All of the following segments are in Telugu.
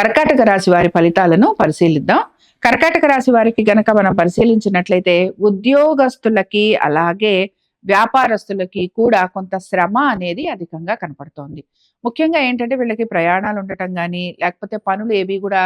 కర్కాటక రాశి వారి ఫలితాలను పరిశీలిద్దాం. కర్కాటక రాశి వారికి గనక మనం పరిశీలించినట్లయితే ఉద్యోగస్తులకి అలాగే వ్యాపారస్తులకి కూడా కొంత శ్రమ అనేది అధికంగా కనపడుతోంది. ముఖ్యంగా ఏంటంటే వీళ్ళకి ప్రయాణాలు ఉండటం కానీ లేకపోతే పనులు ఏవి కూడా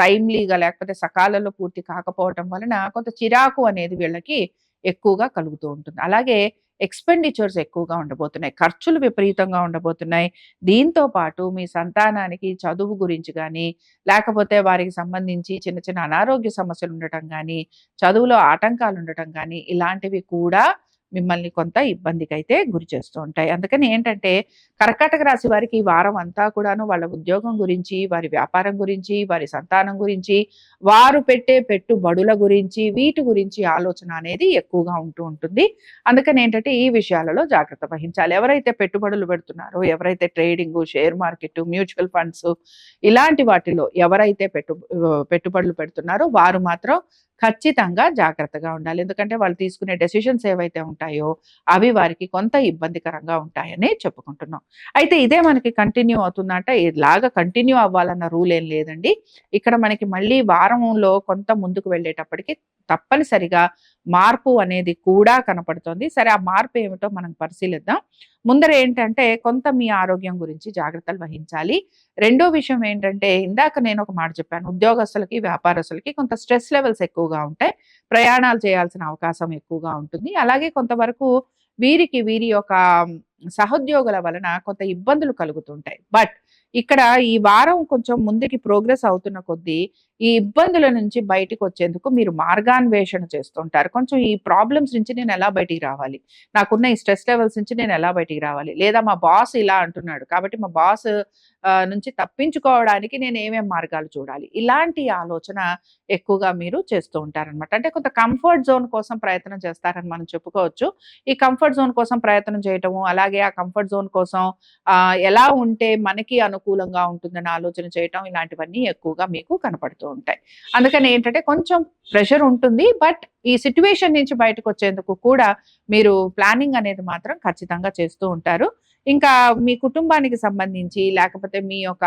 టైమ్లీగా లేకపోతే సకాలంలో పూర్తి కాకపోవటం వలన కొంత చిరాకు అనేది వీళ్ళకి ఎక్కువగా కలుగుతూ ఉంటుంది. అలాగే ఎక్స్పెండిచర్స్ ఎక్కువగా ఉండబోతున్నాయి. ఖర్చులు విపరీతంగా ఉండబోతున్నాయి. దీంతో పాటు మీ సంతానానికి చదువు గురించి కానీ లేకపోతే వారికి సంబంధించి చిన్న చిన్న అనారోగ్య సమస్యలు ఉండటం కానీ చదువులో ఆటంకాలు ఉండటం కానీ ఇలాంటివి కూడా మిమ్మల్ని కొంత ఇబ్బందికి అయితే గురి చేస్తూ ఉంటాయి. అందుకని ఏంటంటే కర్కాటక రాశి వారికి ఈ వారం అంతా కూడాను వాళ్ళ ఉద్యోగం గురించి వారి వ్యాపారం గురించి వారి సంతానం గురించి వారు పెట్టే పెట్టుబడుల గురించి వీటి గురించి ఆలోచన అనేది ఎక్కువగా ఉంటూ ఉంటుంది. అందుకని ఏంటంటే ఈ విషయాలలో జాగ్రత్త వహించాలి. ఎవరైతే పెట్టుబడులు పెడుతున్నారో ఎవరైతే trading share market mutual funds ఇలాంటి వాటిలో ఎవరైతే పెట్టు పెట్టుబడులు పెడుతున్నారో వారు మాత్రం ఖచ్చితంగా జాగ్రత్తగా ఉండాలి. ఎందుకంటే వాళ్ళు తీసుకునే డెసిషన్స్ ఏవైతే ఉంటాయో అవి వారికి కొంత ఇబ్బందికరంగా ఉంటాయని చెప్పుకుంటున్నాం. అయితే ఇదే మనకి కంటిన్యూ అవుతుందంట. ఇలాగా కంటిన్యూ అవ్వాలన్న రూల్ ఏం లేదండి. ఇక్కడ మనకి మళ్ళీ వారంలో కొంత ముందుకు వెళ్ళేటప్పటికి తప్పనిసరిగా మార్పు అనేది కూడా కనపడుతుంది. సరే ఆ మార్పు ఏమిటో మనం పరిశీలిద్దాం. ముందర ఏంటంటే కొంత మీ ఆరోగ్యం గురించి జాగ్రత్తలు వహించాలి. రెండో విషయం ఏంటంటే ఇందాక నేను ఒక మాట చెప్పాను ఉద్యోగస్తులకి వ్యాపారస్తులకి కొంత స్ట్రెస్ లెవెల్స్ ఎక్కువగా ఉంటాయి. ప్రయాణాలు చేయాల్సిన అవకాశం ఎక్కువగా ఉంటుంది. అలాగే కొంతవరకు వీరికి వీరి యొక్క సహోద్యోగుల వలన కొంత ఇబ్బందులు కలుగుతుంటాయి. బట్ ఇక్కడ ఈ వారం కొంచెం ముందుకి ప్రోగ్రెస్ అవుతున్న కొద్దీ ఈ ఇబ్బందుల నుంచి బయటకు వచ్చేందుకు మీరు మార్గాన్వేషణ చేస్తుంటారు. కొంచెం ఈ ప్రాబ్లమ్స్ నుంచి నేను ఎలా బయటికి రావాలి? నాకున్న ఈ స్ట్రెస్ లెవెల్స్ నుంచి నేను ఎలా బయటికి రావాలి? లేదా మా బాస్ ఇలా అంటున్నాడు కాబట్టి మా బాస్ నుంచి తప్పించుకోవడానికి నేను ఏమేమి మార్గాలు చూడాలి? ఇలాంటి ఆలోచన ఎక్కువగా మీరు చేస్తూ ఉంటారనమాట అంటే కొంత కంఫర్ట్ జోన్ కోసం ప్రయత్నం చేస్తారని మనం చెప్పుకోవచ్చు. ఈ కంఫర్ట్ జోన్ కోసం ప్రయత్నం చేయటము అలాగే ఆ కంఫర్ట్ జోన్ కోసం ఎలా ఉంటే మనకి అనుకూలంగా ఉంటుందని ఆలోచన చేయటం ఇలాంటివన్నీ ఎక్కువగా మీకు కనపడుతూ ఉంటాయి. అందుకని ఏంటంటే కొంచెం ప్రెషర్ ఉంటుంది. బట్ ఈ సిట్యువేషన్ నుంచి బయటకు వచ్చేందుకు కూడా మీరు ప్లానింగ్ అనేది మాత్రం ఖచ్చితంగా చేస్తూ ఉంటారు. ఇంకా మీ కుటుంబానికి సంబంధించి లేకపోతే మీ యొక్క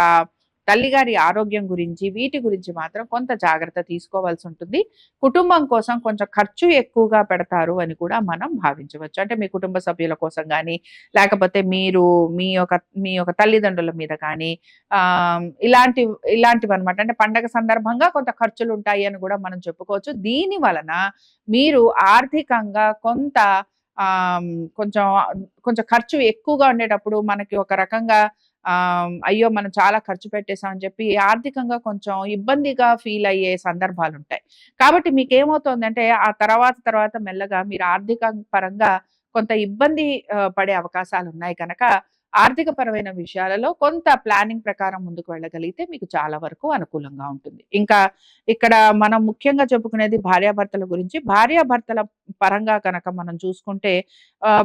తల్లిగారి ఆరోగ్యం గురించి వీటి గురించి మాత్రం కొంత జాగ్రత్త తీసుకోవాల్సి ఉంటుంది. కుటుంబం కోసం కొంచెం ఖర్చు ఎక్కువగా పెడతారు అని కూడా మనం భావించవచ్చు. అంటే మీ కుటుంబ సభ్యుల కోసం కానీ లేకపోతే మీరు మీ యొక్క మీ యొక్క తల్లిదండ్రుల మీద కానీ ఇలాంటి ఇలాంటివి అనమాట అంటే పండగ సందర్భంగా కొంత ఖర్చులు ఉంటాయి అని కూడా మనం చెప్పుకోవచ్చు. దీని వలన మీరు ఆర్థికంగా కొంత కొంచెం కొంచెం ఖర్చు ఎక్కువగా ఉండేటప్పుడు మనకి ఒక రకంగా అయ్యో మనం చాలా ఖర్చు పెట్టేశామని చెప్పి ఆర్థికంగా కొంచెం ఇబ్బందిగా ఫీల్ అయ్యే సందర్భాలు ఉంటాయి కాబట్టి మీకు ఏమవుతుందంటే ఆ తర్వాత తర్వాత మెల్లగా మీరు ఆర్థిక పరంగా కొంత ఇబ్బంది పడే అవకాశాలు ఉన్నాయి కనుక ఆర్థిక పరమైన విషయాలలో కొంత ప్లానింగ్ ప్రకారం ముందుకు వెళ్ళగలిగితే మీకు చాలా వరకు అనుకూలంగా ఉంటుంది. ఇంకా ఇక్కడ మనం ముఖ్యంగా చెప్పుకునేది భార్యాభర్తల గురించి. భార్యాభర్తల పరంగా కనుక మనం చూసుకుంటే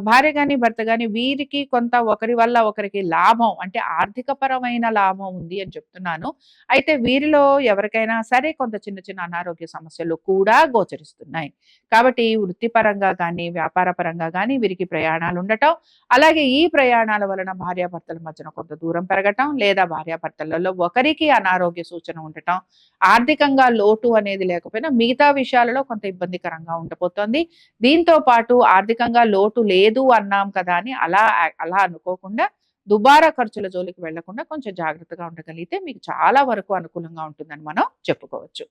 భార్య కానీ భర్త కానీ వీరికి కొంత ఒకరి వల్ల ఒకరికి లాభం అంటే ఆర్థిక పరమైన లాభం ఉంది అని చెప్తున్నాను. అయితే వీరిలో ఎవరికైనా సరే కొంత చిన్న చిన్న అనారోగ్య సమస్యలు కూడా గోచరిస్తున్నాయి. కాబట్టి వృత్తిపరంగా కానీ వ్యాపార పరంగా కానీ వీరికి ప్రయాణాలు ఉండటం అలాగే ఈ ప్రయాణాల వలన భార్యాభర్తల మధ్యన కొంత దూరం పెరగటం లేదా భార్యాభర్తలలో ఒకరికి అనారోగ్య సూచన ఉండటం ఆర్థికంగా లోటు అనేది లేకపోయినా మిగతా విషయాలలో కొంత ఇబ్బందికరంగా ఉండబోతోంది దీంతో పాటు ఆర్థికంగా లోటు లేదు అన్నాం కదా అని అలా అలా అనుకోకుండా దుబారా ఖర్చుల జోలికి వెళ్ళకుండా కొంచెం జాగ్రత్తగా ఉండగలిగితే మీకు చాలా వరకు అనుకూలంగా ఉంటుందని మనం చెప్పుకోవచ్చు.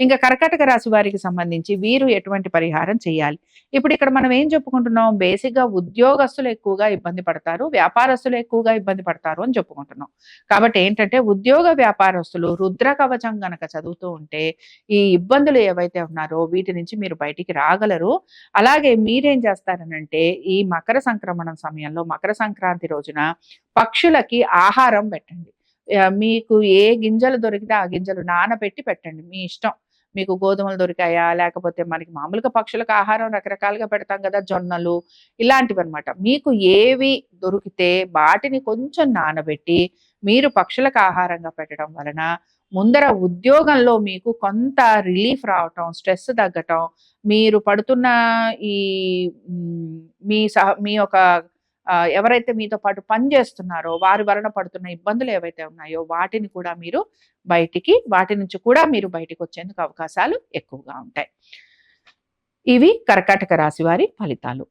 ఇంకా కర్కటక రాశి వారికి సంబంధించి వీరు ఎటువంటి పరిహారం చేయాలి? ఇప్పుడు ఇక్కడ మనం ఏం చెప్పుకుంటున్నాం? బేసిక్గా ఉద్యోగస్తులు ఎక్కువగా ఇబ్బంది పడతారు వ్యాపారస్తులు ఎక్కువగా ఇబ్బంది పడతారు అని చెప్పుకుంటున్నాం. కాబట్టి ఏంటంటే ఉద్యోగ వ్యాపారస్తులు రుద్ర కవచం గనక చదువుతూ ఉంటే ఈ ఇబ్బందులు ఏవైతే ఉన్నారో వీటి నుంచి మీరు బయటికి రాగలరు. అలాగే మీరేం చేస్తారనంటే ఈ మకర సంక్రమణం సమయంలో మకర సంక్రాంతి రోజున పక్షులకి ఆహారం పెట్టండి. మీకు ఏ గింజలు దొరికితే ఆ గింజలు నానబెట్టి పెట్టండి మీ ఇష్టం. మీకు గోధుమలు దొరికాయా? లేకపోతే మనకి మామూలుగా పక్షులకు ఆహారం రకరకాలుగా పెడతాం కదా జొన్నలు ఇలాంటివి అనమాట మీకు ఏవి దొరికితే వాటిని కొంచెం నానబెట్టి మీరు పక్షులకు ఆహారంగా పెట్టడం వలన ముందర ఉద్యోగంలో మీకు కొంత రిలీఫ్ రావటం స్ట్రెస్ తగ్గటం మీరు పడుతున్న ఈ మీ సహ మీ యొక్క ఎవరైతే మీతో పాటు పని చేస్తున్నారో వారి వలన పడుతున్న ఇబ్బందులు ఏవైతే ఉన్నాయో వాటిని కూడా మీరు బయటికి వాటి నుంచి కూడా మీరు బయటికి వచ్చేందుకు అవకాశాలు ఎక్కువగా ఉంటాయి. ఇవి కర్కాటక రాశి వారి ఫలితాలు.